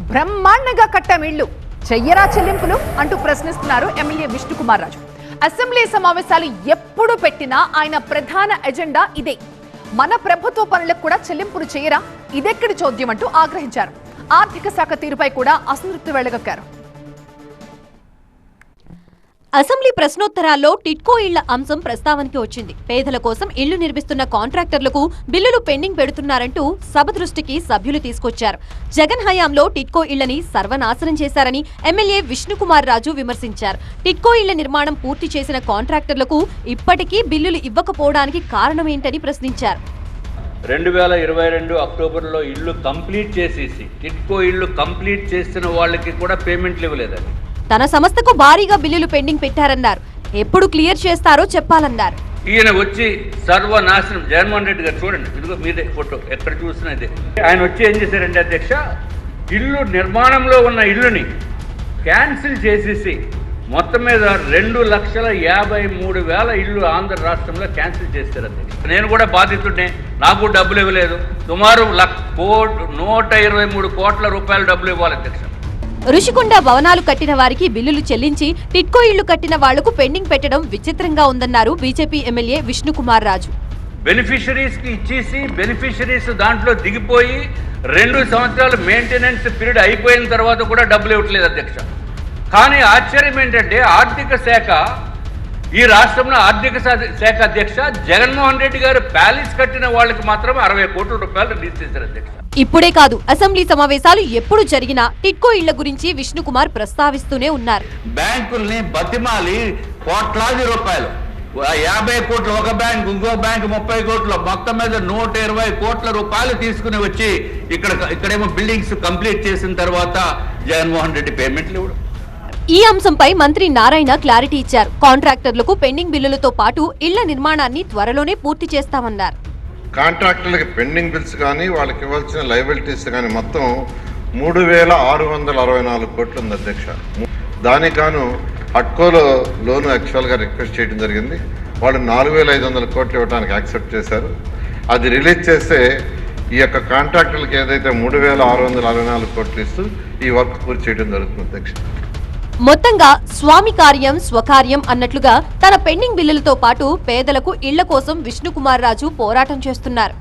బ్రహ్మాండంగా కట్టాం ఇళ్ళు. చెయ్యరా చెల్లింపులు అంటూ ప్రశ్నిస్తున్నారు ఎమ్మెల్యే విష్ణుకుమార్ రాజు అసెంబ్లీ సమావేశాలు ఎప్పుడు పెట్టినా ఆయన ప్రధాన ఎజెండా ఇదే. మన ప్రభుత్వ పనులకు కూడా చెల్లింపులు చేయరా? ఇదెక్కడి చోద్యం అంటూ ఆగ్రహించారు. ఆర్థిక శాఖ తీరుపై కూడా అసంతృప్తి వెళ్ళగక్కారు అసెంబ్లీ ప్రశ్నోత్తరాల్లో టిట్కో ఇళ్ళ అంశం ప్రస్తావనకి వచ్చింది. పేదల కోసం ఇళ్ళు నిర్మిస్తున్న కాంట్రాక్టర్లకు బిల్లులు పెండింగ్ పెడుతున్నారంటూ సభ దృష్టికి సభ్యులు తీసుకొచ్చారు. జగన్ హయాంలో టిట్కో ఇళ్ళని సర్వనాశనం చేశారని ఎమ్మెల్యే విష్ణుకుమార్ రాజు విమర్శించారు. టిట్కో ఇళ్ళ నిర్మాణం పూర్తి చేసిన కాంట్రాక్టర్లకు ఇప్పటికీ బిల్లులు ఇవ్వకపోవడానికి కారణమేంటని ప్రశ్నించారు. రెండు వేల ఇరవై రెండు అక్టోబర్లో ఇల్లు కంప్లీట్ చేసేసి టిట్కో ఇల్లు కంప్లీట్ చేసిన వాళ్ళకి కూడా పేమెంట్లు ఇవ్వలేదండి. తన సంస్థకు భారీగా బిల్లులు పెండింగ్ పెట్టారన్నారు. ఎప్పుడు క్లియర్ చేస్తారో చెప్పాలన్నారు. ఈయన వచ్చి సర్వనాశనం జగన్మోహన్ రెడ్డి గారు చూడండి. ఇదిగో మీదే ఫోటో. ఎక్కడ చూసినా ఇదే. ఆయన వచ్చి ఏం చేశారండి అధ్యక్ష? ఇల్లు నిర్మాణంలో ఉన్న ఇల్లుని క్యాన్సిల్ చేసేసి మొత్తం మీద రెండు లక్షల యాభై మూడు వేల ఇల్లు ఆంధ్ర రాష్ట్రంలో క్యాన్సిల్ చేశారు అధ్యక్ష. నేను కూడా బాధితుడినే. నాకు డబ్బులు ఇవ్వలేదు. సుమారు లక్ కోట్ నూట ఇరవై మూడు కోట్ల రూపాయల డబ్బులు ఇవ్వాలి అధ్యక్ష. రుషికొండ భవనాలు కట్టిన వారికి బిల్లులు చెల్లించి టిట్కో ఇళ్ళు కట్టిన వాళ్ళకు పెండింగ్ పెట్టడం విచిత్రంగా ఉందన్నారు బీజేపీ ఎమ్మెల్యే విష్ణుకుమార్ రాజు. బెనిఫిషరీస్కి ఇచ్చేసి బెనిఫిషరీస్ దాంట్లో దిగిపోయి రెండు సంవత్సరాలు మెయింటెనెన్స్ పీరియడ్ అయిపోయిన తర్వాత కూడా డబ్బులు ఇవ్వట్లేదు అధ్యక్ష. కానీ ఆశ్చర్యం ఏంటంటే ఆర్థిక శాఖ ఈ రాష్ట్రంలో ఆర్థిక శాఖ అధ్యక్ష జగన్మోహన్ రెడ్డి గారు ప్యాలెస్ కట్టిన వాళ్ళకి మాత్రం అరవై కోట్ల రూపాయలు రిలీజ్ చేశారు అధ్యక్ష. ఇప్పుడే కాదు అసెంబ్లీ సమావేశాలు ఎప్పుడు జరిగినా టిట్కో ఇళ్ళ గురించి విష్ణుకుమార్ ప్రస్తావిస్తూనే ఉన్నారు. బ్యాంకుల్ని బతిమాలి కోట్లాది రూపాయలు. యాభై కోట్లు ఒక బ్యాంక్ ఇంకో బ్యాంక్ ముప్పై కోట్లు మొత్తం మీద నూట ఇరవై కోట్ల రూపాయలు తీసుకుని వచ్చి ఇక్కడ ఇక్కడేమో బిల్డింగ్స్ కంప్లీట్ చేసిన తర్వాత జగన్మోహన్ రెడ్డి పేమెంట్లు ఇవ్వడం. ఈ అంశంపై మంత్రి నారాయణ క్లారిటీ ఇచ్చారు. కాంట్రాక్టర్లకు పెండింగ్ బిల్లులతో పాటు ఇళ్ళ నిర్మాణాన్ని త్వరలోనే పూర్తి చేస్తామన్నారు. కాంట్రాక్టర్లకి పెండింగ్ బిల్స్ కానీ వాళ్ళకి ఇవ్వాల్సిన లైబిలిటీస్ కానీ మొత్తం మూడు వేల ఆరు వందల అరవై నాలుగు కోట్లు ఉంది అధ్యక్ష. దానికి గాను అట్కోలో లోను యాక్చువల్గా రిక్వెస్ట్ చేయడం జరిగింది. వాళ్ళు నాలుగు వేల ఐదు వందల కోట్లు ఇవ్వడానికి యాక్సెప్ట్ చేశారు. అది రిలీజ్ చేస్తే ఈ యొక్క కాంట్రాక్టర్లకు ఏదైతే మూడు వేల ఆరు వందల అరవై నాలుగు కోట్లు ఇస్తూ ఈ వర్క్ పూర్తి చేయడం జరుగుతుంది అధ్యక్ష. మొత్తంగా స్వామి కార్యం స్వకార్యం అన్నట్లుగా తన పెండింగ్ బిల్లులతో పాటు పేదలకు ఇళ్ళ కోసం విష్ణుకుమార్ రాజు పోరాటం చేస్తున్నారు.